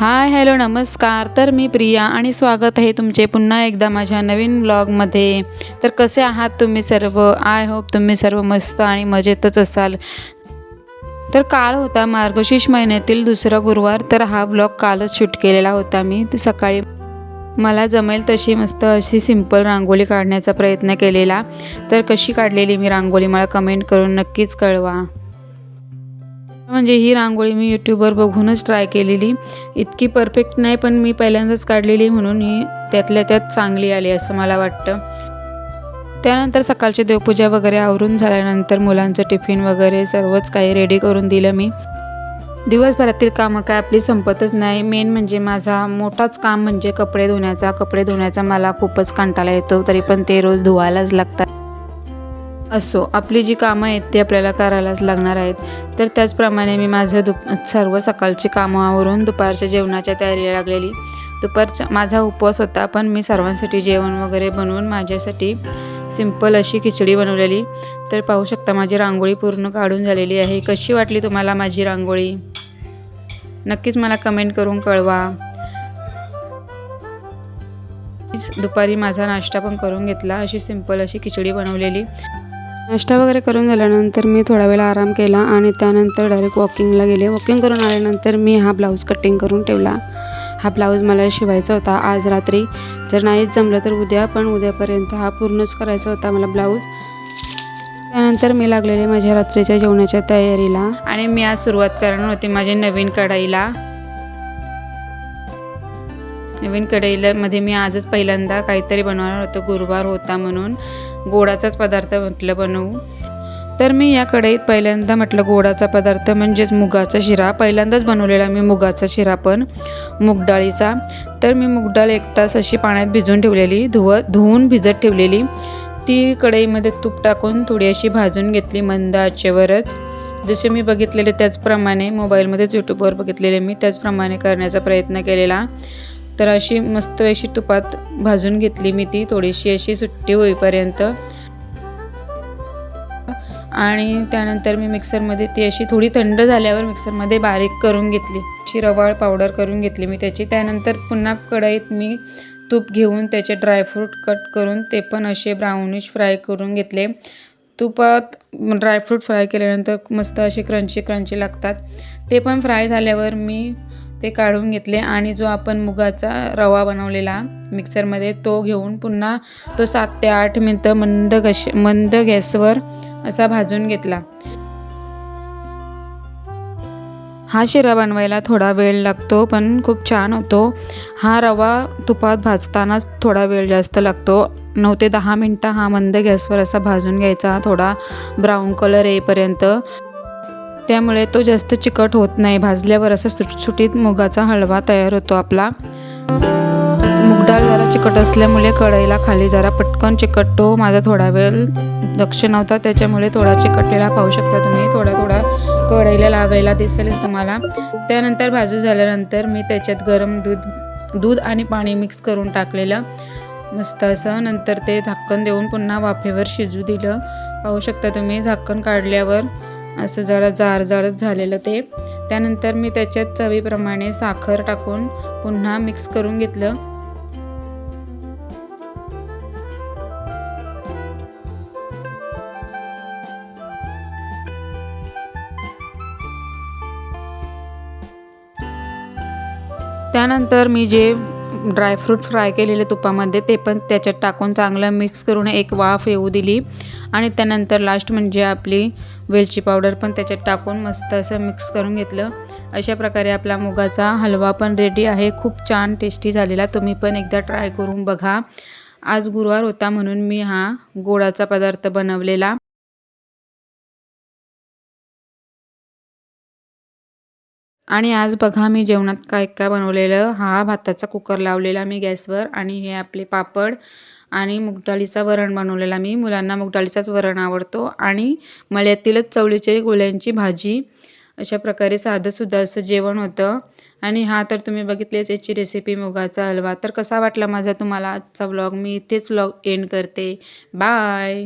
Hi hello नमस्कार. तर मी प्रिया आणि स्वागत आहे तुमचे पुन्हा एकदा माझ्या नवीन ब्लॉगमध्ये. तर कसे आहात तुम्ही सर्व? आय होप तुम्ही सर्व मस्त आणि मजेतच असाल. तर काल होता मार्गशीर्ष महिन्यातील दुसरा गुरुवार तर हा ब्लॉग कालच शूट केलेला होता मी. सकाळी मला जमेल तशी मस्त अशी सिंपल रांगोळी काढण्याचा प्रयत्न केलेला. तर कशी काढलेली मी रांगोळी मला कमेंट करून नक्कीच कळवा. म्हणजे ही रांगोळी मी यूट्यूबवर बघूनच ट्राय केलेली. इतकी परफेक्ट नाही पण मी पहिल्यांदाच काढलेली म्हणून ही त्यातल्या त्यात चांगली आली असं मला वाटतं. त्यानंतर सकाळची देवपूजा वगैरे आवरून झाल्यानंतर मुलांचं टिफिन वगैरे सर्वच काही रेडी करून दिलं मी. दिवसभरातील कामं काय आपली संपतच नाही. मेन म्हणजे माझा मोठाच काम म्हणजे कपडे धुण्याचा. कपडे धुण्याचा मला खूपच कंटाळा येतो तरी पण ते रोज धुवायलाच लागतात. असो आपली जी कामं आहेत ती आपल्याला करायलाच लागणार आहेत. तर त्याचप्रमाणे मी माझं दुप सर्व सकाळची कामं आवरून दुपारच्या जेवणाच्या तयारीला लागलेली. दुपारचा माझा उपवास होता पण मी सर्वांसाठी जेवण वगैरे बनवून माझ्यासाठी सिंपल अशी खिचडी बनवलेली. तर पाहू शकता माझी रांगोळी पूर्ण काढून झालेली आहे. कशी वाटली तुम्हाला माझी रांगोळी? नक्कीच मला कमेंट करून कळवा. दुपारी माझा नाश्ता पण करून घेतला अशी सिंपल अशी खिचडी बनवलेली. नाश्ता वगैरे करून झाल्यानंतर मी थोडा वेळ आराम केला आणि त्यानंतर डायरेक्ट वॉकिंगला गेले. वॉकिंग करून आल्यानंतर मी हा ब्लाऊज कटिंग करून ठेवला. हा ब्लाऊज मला शिवायचा होता आज रात्री. जर नाहीच जमलं तर उद्या पण उद्यापर्यंत हा पूर्णच करायचा होता मला ब्लाऊज त्यानंतर मी लागलेले माझ्या रात्रीच्या जेवणाच्या तयारीला. आणि मी आज सुरुवात करणार होती माझ्या नवीन कढाईला. नवीन कढईला मध्ये मी आजच पहिल्यांदा काहीतरी बनवणार होतं. गुरुवार होता म्हणून. गोडाचाच पदार्थ म्हटलं बनवू? तर मी या कढईत पहिल्यांदा म्हटलं गोडाचा पदार्थ म्हणजेच मुगाचा शिरा. पहिल्यांदाच बनवलेला मी मुगाचा शिरा पण. मुगडाळीचा तर मी मुगडाळ एक तास अशी पाण्यात भिजून ठेवलेली धुव धुवून भिजत ठेवलेली. ती कढईमध्ये तूप टाकून थोडी अशी भाजून घेतली मंद आचेवरच. जसे मी बघितलेले त्याचप्रमाणे मोबाईलमध्येच यूट्यूबवर बघितलेले मी त्याचप्रमाणे करण्याचा प्रयत्न केलेला. तर अशी मस्त अशी तुपात भाजून घेतली मी ती. थोडीशी अशी सुट्टी होईपर्यंत. आणि त्यानंतर मी मिक्सरमध्ये ती अशी थोडी थंड झाल्यावर मिक्सरमध्ये बारीक करून घेतली. अशी रवाळ पावडर करून घेतली मी त्याची. त्यानंतर पुन्हा कढईत मी तूप घेऊन त्याचे ड्रायफ्रूट कट करून ते पण असे ब्राउनिश फ्राय करून घेतले. तुपात ड्रायफ्रूट फ्राय केल्यानंतर मस्त असे क्रंची क्रंची लागतात. ते पण फ्राय झाल्यावर मी ते काढून घेतले आणि जो आपण मुगाचा रवा बनवलेला मिक्सरमध्ये तो घेऊन पुन्हा तो सात ते आठ मिनटं मंद गश मंद गॅसवर असा भाजून घेतला. हा शिरा बनवायला थोडा वेळ लागतो पण खूप छान होतो. हा रवा तुपात भाजतानाच थोडा वेळ जास्त लागतो. नऊ ते दहा मिनटं हा मंद गॅसवर असा भाजून घ्यायचा थोडा ब्राऊन कलर येईपर्यंत. त्यामुळे तो जास्त चिकट होत नाही. भाजल्यावर असा सुटसुटीत मुगाचा हलवा तयार होतो आपला. मुगडाळ जरा चिकट असल्यामुळे कढईला खाली जरा पटकन चिकटतो माझा थोडा वेळ लक्ष नव्हता त्याच्यामुळे थोडा चिकटलेला पाहू शकता तुम्ही. थोडा थोडा कढईला लागायला दिसेलच तुम्हाला. त्यानंतर भाजू झाल्यानंतर मी त्याच्यात गरम दूध दूध आणि पाणी मिक्स करून टाकलेलं. मस्त असं. नंतर ते झाकण देऊन पुन्हा वाफेवर शिजू दिलं. पाहू शकता तुम्ही झाकण काढल्यावर असं जरा जाड जाडच झालेलं ते. त्यानंतर मी त्याच्यात चवीप्रमाणे साखर टाकून पुन्हा मिक्स करून घेतलं. त्यानंतर मी जे ड्रायफ्रूट फ्राय केलेले तुपामध्ये ते पण त्याच्यात टाकून चांगलं मिक्स करून एक वाफ येऊ दिली. आणि त्यानंतर लास्ट म्हणजे आपली वेलची पावडर पण त्याच्यात टाकून मस्त असं मिक्स करून घेतलं. अशा प्रकारे आपला मुगाचा हलवा पण रेडी आहे. खूप छान टेस्टी झालेला. तुम्ही पण एकदा ट्राय करून बघा. आज गुरुवार होता म्हणून मी हा गोडाचा पदार्थ बनवलेला. आणि आज बघा मी जेवणात काय काय बनवलेलं. हा भाताचा कुकर लावलेला मी गॅसवर आणि हे आपले पापड. आणि मुगडाळीचा वरण बनवलेला. मी मुलांना मुगडाळीचाच वरण आवडतो आणि मळ्यातीलच चवळीचे गोळ्यांची भाजी अशा प्रकारे साधंसुद्धा असं जेवण होतं. आणि हा तर तुम्ही बघितलेच याची रेसिपी मुगाचा हलवा. तर कसा वाटला माझा तुम्हाला आजचा व्लॉग मी इथेच व्लॉग एंड करते. बाय